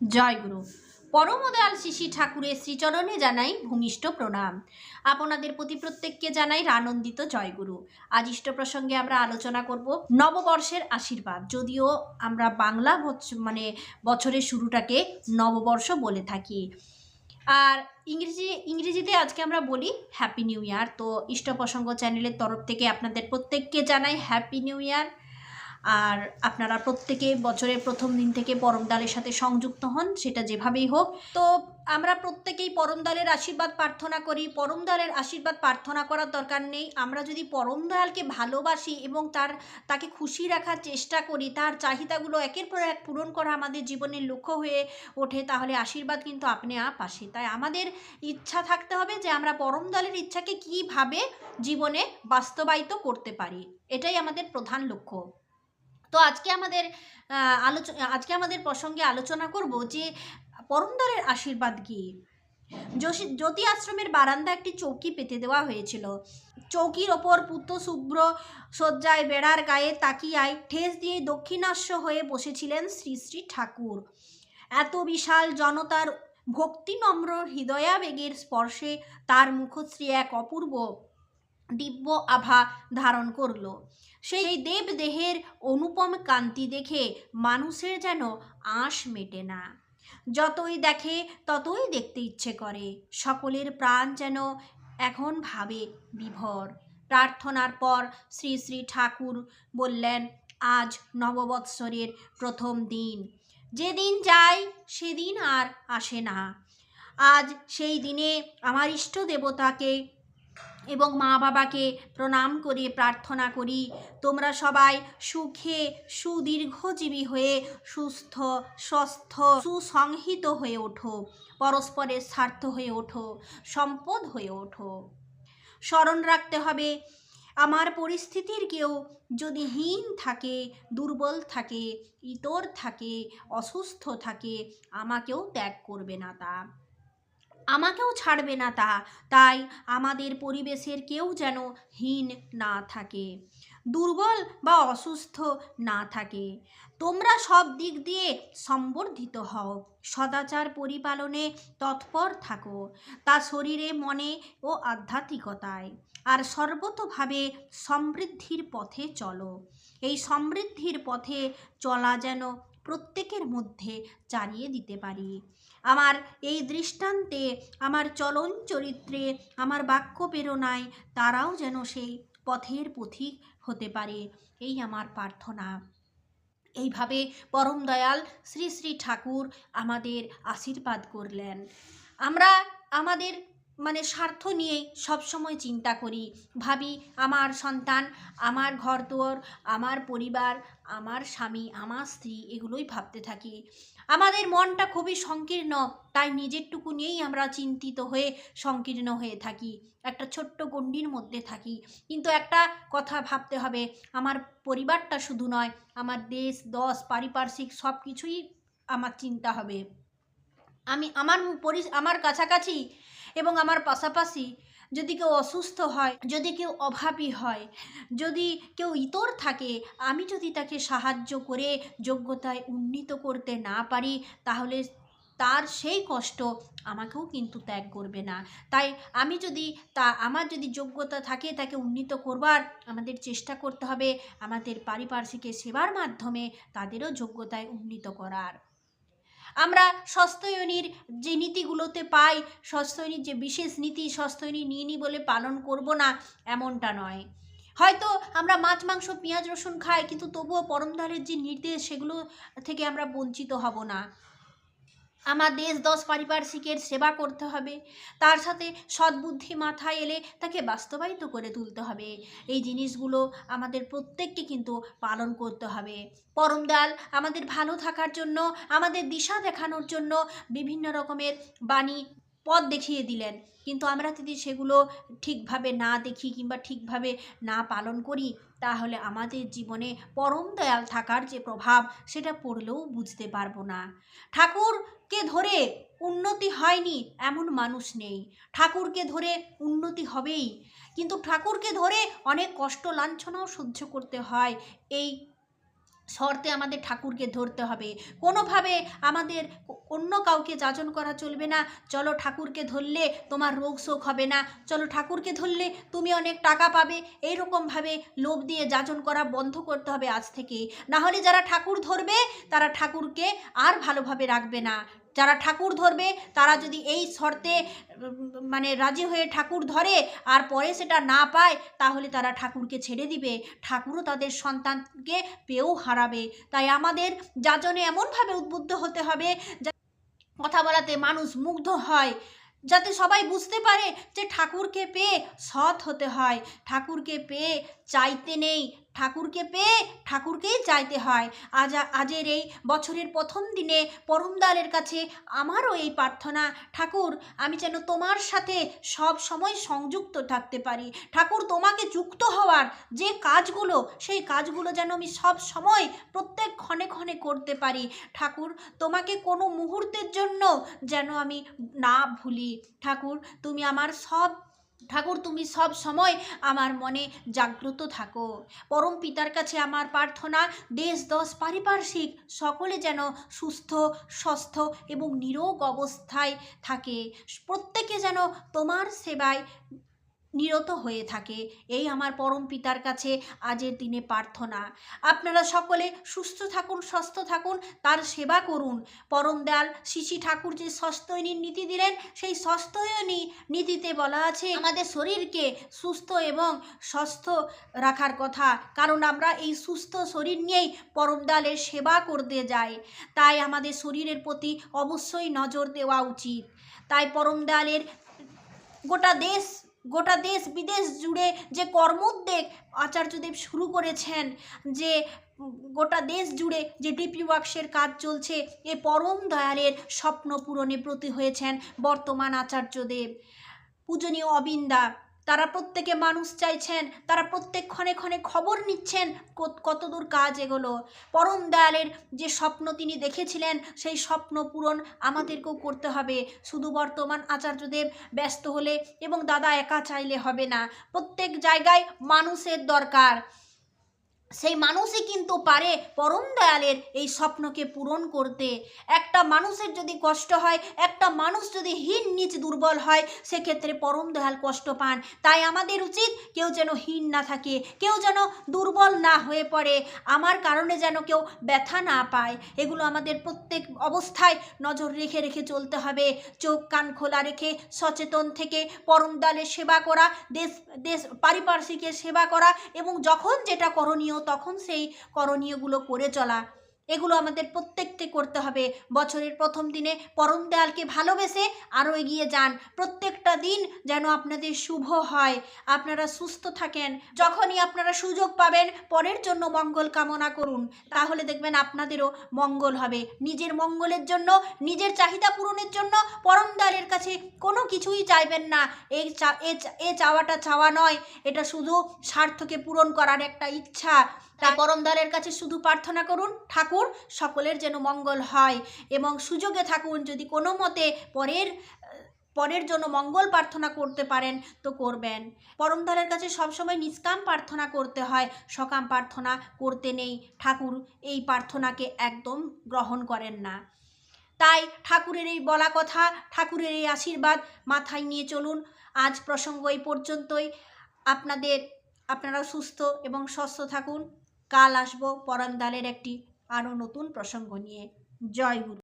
জয় গুরু পরমদয়াল শিশি ঠাকুরের শ্রীচরণে জানাই ভূমিষ্ঠ প্রণাম। আপনাদের প্রতি প্রত্যেককে জানাই আনন্দিত জয়গুরু। আজ ইষ্ট প্রসঙ্গে আমরা আলোচনা করব নববর্ষের আশীর্বাদ। যদিও আমরা বাংলা মানে বছরের শুরুটাকে নববর্ষ বলে থাকি। আর ইংরেজি, ইংরেজিতে আজকে আমরা বলি হ্যাপি নিউ ইয়ার তো ইষ্ট প্রসঙ্গ চ্যানেলের তরফ থেকে আপনাদের প্রত্যেককে জানাই হ্যাপি নিউ ইয়ার আর আপনারা প্রত্যেকে বছরের প্রথম দিন থেকে পরমদালের সাথে সংযুক্ত হন, সেটা যেভাবেই হোক। তো আমরা প্রত্যেকেই পরমদালের আশীর্বাদ প্রার্থনা করি। পরমদালের আশীর্বাদ প্রার্থনা করার দরকার নেই। আমরা যদি পরমদয়ালকে ভালোবাসি এবং তার, তাকে খুশি রাখার চেষ্টা করি, তার চাহিদাগুলো একের পর এক পূরণ করা আমাদের জীবনের লক্ষ্য হয়ে ওঠে, তাহলে আশীর্বাদ কিন্তু আপনি আপ আসে তাই আমাদের ইচ্ছা থাকতে হবে যে আমরা পরমদলের ইচ্ছাকে কীভাবে জীবনে বাস্তবায়িত করতে পারি। এটাই আমাদের প্রধান লক্ষ্য। তো আজকে আমাদের আলোচনা আজকে আমাদের প্রসঙ্গে আলোচনা করব যে পরমদলের আশীর্বাদ কি? জ্যোতি আশ্রমের বারান্দা একটি চৌকি পেতে দেওয়া হয়েছিল। চৌকির ওপর পুত্র শুভ্র শয্যায় বেড়ার গায়ে তাকিয়ায় ঠেস দিয়ে দক্ষিণাস্য হয়ে বসেছিলেন শ্রী শ্রী ঠাকুর। এত বিশাল জনতার ভক্তি ভক্তিনম্র হৃদয়াবেগের স্পর্শে তার মুখশ্রী এক অপূর্ব দিব্য আভা ধারণ করল। সেই দেব দেহের অনুপম কান্তি দেখে মানুষের যেন আঁশ মেটে না। যতই দেখে, ততই দেখতে ইচ্ছে করে। সকলের প্রাণ যেন এখন ভাবে বিভোর। প্রার্থনার পর শ্রী শ্রী ঠাকুর বললেন, আজ নববৎসরের প্রথম দিন। যেদিন যায় সেদিন আর আসে না। আজ সেই দিনে আমার ইষ্ট দেবতাকে এবং মা বাবাকে প্রণাম করে, প্রার্থনা করি, তোমরা সবাই সুখে সুদীর্ঘজীবী হয়ে সুস্থ, স্বস্থ, সুসংহিত হয়ে ওঠো, পরস্পরের স্বার্থ হয়ে ওঠো, সম্পদ হয়ে ওঠো। স্মরণ রাখতে হবে, আমার পরিস্থিতির কেউ যদি হীন থাকে, দুর্বল থাকে, ইতর থাকে, অসুস্থ থাকে, আমাকেও ত্যাগ করবে না তা। আমাকেও ছাড়বে না তা। তাই আমাদের পরিবেশের কেউ যেন হীন না থাকে, দুর্বল বা অসুস্থ না থাকে। তোমরা সব দিক দিয়ে সম্বর্ধিত হও, সদাচার পরিপালনে তৎপর থাকো, তা শরীরে, মনে ও আধ্যাত্মিকতায়। আর সর্বতোভাবে সমৃদ্ধির পথে চলো, এই সমৃদ্ধির পথে চলা যেন প্রত্যেকের মধ্যে চালিয়ে দিতে পারি। আমার এই দৃষ্টান্তে, আমার চলন চরিত্রে, আমার বাক্য প্রেরণায় তারাও যেন সেই পথের পথিক হতে পারে। এই আমার প্রার্থনা। এইভাবে পরম দয়াল শ্রী শ্রী ঠাকুর আমাদের আশীর্বাদ করলেন। আমরা আমাদের মানে স্বার্থ নিয়েই সবসময় চিন্তা করি। ভাবি, আমার সন্তান, আমার ঘরদোর, আমার পরিবার, আমার স্বামী, আমার স্ত্রী, এগুলোই ভাবতে থাকি। আমাদের মনটা খুবই সংকীর্ণ, তাই নিজেরটুকু নিয়েই আমরা চিন্তিত হয়ে সংকীর্ণ হয়ে থাকি। একটা ছোট্ট গণ্ডির মধ্যে থাকি। কিন্তু একটা কথা ভাবতে হবে, আমার পরিবারটা শুধু নয়, আমার দেশ, দশ, পারিপার্শ্বিক সব কিছুই আমার চিন্তা হবে। আমি আমার পরি, আমার কাছাকাছি এবং আমার পাশাপাশি যদি কেউ অসুস্থ হয়, যদি কেউ অভাবী হয়, যদি কেউ ইতর থাকে, আমি যদি তাকে সাহায্য করে যোগ্যতায় উন্নীত করতে না পারি, তাহলে তার সেই কষ্ট আমাকেও কিন্তু ত্যাগ করবে না। তাই আমি যদি তা, আমার যদি যোগ্যতা থাকে তাকে উন্নীত করবার, আমাদের চেষ্টা করতে হবে আমাদের পারিপার্শ্বিকের সেবার মাধ্যমে তাদেরও যোগ্যতায় উন্নীত করার। আমরা স্বাস্থ্যয়নীর যে নীতিগুলোতে পাই স্বাস্থ্যয়নীর যে বিশেষ নীতি স্বাস্থ্যয়নী নিয়ে নিই বলে পালন করব না এমনটা নয়। হয়তো আমরা মাছ, মাংস, পেঁয়াজ, রসুন খাই, কিন্তু তবুও পরমধারের যে নির্দেশ, সেগুলো থেকে আমরা বঞ্চিত হব না। আমার দেশ দশ পারিপার্শ্বিকের সেবা করতে হবে। তার সাথে সদ্বুদ্ধি মাথায় এলে তাকে বাস্তবায়িত করে তুলতে হবে। এই জিনিসগুলো আমাদের প্রত্যেককে কিন্তু পালন করতে হবে। পরমদাল আমাদের ভালো থাকার জন্য, আমাদের দিশা দেখানোর জন্য বিভিন্ন রকমের বাণী পথ দেখিয়ে দিলেন। কিন্তু আমরা যদি সেগুলো ঠিকভাবে না দেখি কিংবা ঠিকভাবে না পালন করি, তাহলে আমাদের জীবনে পরম দয়াল থাকার যে প্রভাব, সেটা পড়লেও বুঝতে পারব না। ঠাকুরকে ধরে উন্নতি হয়নি এমন মানুষ নেই। ঠাকুরকে ধরে উন্নতি হবেই। কিন্তু ঠাকুরকে ধরে অনেক কষ্ট লাঞ্ছনাও সহ্য করতে হয়। এই শর্তে আমাদের ঠাকুরকে ধরতে হবে। কোনোভাবে আমাদের অন্য কাউকে যাচন করা চলবে না। চলো ঠাকুরকে ধরলে তোমার রোগ শোক হবে না। চলো ঠাকুরকে ধরলে তুমি অনেক টাকা পাবে। এই রকমভাবে লোভ দিয়ে যাচন করা বন্ধ করতে হবে আজ থেকে। না হলে যারা ঠাকুর ধরবে, তারা ঠাকুরকে আর ভালোভাবে রাখবে না। যারা ঠাকুর ধরবে, তারা যদি এই শর্তে মানে রাজি হয়ে ঠাকুর ধরে আর পরে সেটা না পায়, তাহলে তারা ঠাকুরকে ছেড়ে দিবে। ঠাকুরও তাদের সন্তানকে পেয়েও হারাবে। তাই আমাদের যাজনে এমনভাবে উদ্বুদ্ধ হতে হবে কথা বলাতে মানুষ মুগ্ধ হয়। যাতে সবাই বুঝতে পারে যে ঠাকুরকে পেয়ে সৎ হতে হয়। ঠাকুরকে পেয়ে চাইতে নেই, ঠাকুরকে পেয়ে ঠাকুরকেই চাইতে হয়। আজ, আজের এই বছরের প্রথম দিনে পরমদালের কাছে আমারও এই প্রার্থনা, ঠাকুর, আমি যেন তোমার সাথে সব সময় সংযুক্ত থাকতে পারি। ঠাকুর, তোমাকে যুক্ত হওয়ার যে কাজগুলো, সেই কাজগুলো যেন আমি সব সময় প্রত্যেক ক্ষণে ক্ষণে করতে পারি। ঠাকুর, তোমাকে কোনো মুহূর্তের জন্য যেন আমি না ভুলি। ঠাকুর, তুমি আমার সব, ঠাকুর, তুমি সব সময় আমার মনে জাগ্রত থাকো। পরম পিতার কাছে আমার প্রার্থনা, দেশ, দশ, পারিপার্শ্বিক, সকলে যেন সুস্থ স্বস্থ এবং নিরোগ অবস্থায় থাকে। প্রত্যেকে যেন তোমার সেবায় নিরত হয়ে থাকে। এই আমার পরম পিতার কাছে আজের দিনে প্রার্থনা। আপনারা সকলে সুস্থ থাকুন সুস্থ থাকুন, তার সেবা করুন। পরম দয়াল শিশি ঠাকুর যে সস্তয়নীর নীতি দিলেন, সেই সস্তয়নী নীতিতে বলা আছে, আমাদের শরীরকে সুস্থ এবং সুস্থ রাখার কথা। কারণ আমরা এই সুস্থ শরীর নিয়েই পরম দয়ালের সেবা করতে যাই। তাই আমাদের শরীরের প্রতি অবশ্যই নজর দেওয়া উচিত। তাই পরম দয়ালের গোটা দেশ গোটা দেশ বিদেশ জুড়ে যে কর্মোদ্যোগ আচার্যদেব শুরু করেছেন, যে গোটা দেশ জুড়ে যে ডিপি ওয়ার্কসের কাজ চলছে, এ পরম দয়ালের স্বপ্ন পূরণে প্রতি হয়েছেন বর্তমান আচার্যদেব। পূজনীয় অবিন্দা তারা প্রত্যেকে মানুষ চাইছেন, তারা প্রত্যেক ক্ষণে ক্ষণে খবর নিচ্ছেন কত- কতদূর কাজ এগোলো। পরম দয়ালের যে স্বপ্ন তিনি দেখেছিলেন, সেই স্বপ্ন পূরণ আমাদেরকেও করতে হবে। শুধু বর্তমান আচার্যদেব ব্যস্ত হলে এবং দাদা একা চাইলে হবে না। প্রত্যেক জায়গায় মানুষের দরকার। সেই মানুষই কিন্তু পারে পরম দয়ালের এই স্বপ্নকে পূরণ করতে। একটা মানুষের যদি কষ্ট হয়, একটা মানুষ যদি হীন নিচ দুর্বল হয়, সেক্ষেত্রে পরম দয়াল কষ্ট পান। তাই আমাদের উচিত কেউ যেন হীন না থাকে, কেউ যেন দুর্বল না হয়ে পড়ে, আমার কারণে যেন কেউ ব্যথা না পায়। এগুলো আমাদের প্রত্যেক অবস্থায় নজর রেখে রেখে চলতে হবে। চোখ, কান খোলা রেখে, সচেতন থেকে পরম দয়ালের সেবা করা, দেশ দেশ, পারিপার্শ্বিকের সেবা করা এবং যখন যেটা করণীয় তখন সেই করণীয়গুলো করে চলা এগুলো আমাদের প্রত্যেককে করতে হবে। বছরের প্রথম দিনে পরম দেয়ালকে ভালোবেসে আরও এগিয়ে যান। প্রত্যেকটা দিন যেন আপনাদের শুভ হয়। আপনারা সুস্থ থাকেন। যখনই আপনারা সুযোগ পাবেন, পরের জন্য মঙ্গল কামনা করুন। তাহলে দেখবেন আপনাদেরও মঙ্গল হবে। নিজের মঙ্গলের জন্য, নিজের চাহিদা পূরণের জন্য পরম দয়ালের কাছে কোনো কিছুই চাইবেন না। এই চা- এ চাওয়াটা চাওয়া নয়। এটা শুধু স্বার্থকে পূরণ করার একটা ইচ্ছা। তাই পরম দয়ালের কাছে শুধু প্রার্থনা করুন, ঠাকুর, সকলের যেন মঙ্গল হয় এবং সুযোগে থাকুন, যদি কোনো মতে পরের পরের জন্য মঙ্গল প্রার্থনা করতে পারেন, তো করবেন। পরমধারের কাছে সবসময় নিষ্কাম প্রার্থনা করতে হয়, সকাম প্রার্থনা করতে নেই, ঠাকুর এই প্রার্থনাকে একদম গ্রহণ করেন না। তাই ঠাকুরের এই বলা কথা, ঠাকুরের এই আশীর্বাদ মাথায় নিয়ে চলুন। আজ প্রসঙ্গ এই পর্যন্তই। আপনাদের আপনারা সুস্থ এবং সুস্থ থাকুন। কাল আসব পরমদালের একটি আরও নতুন প্রসঙ্গ নিয়ে। জয় গুরু।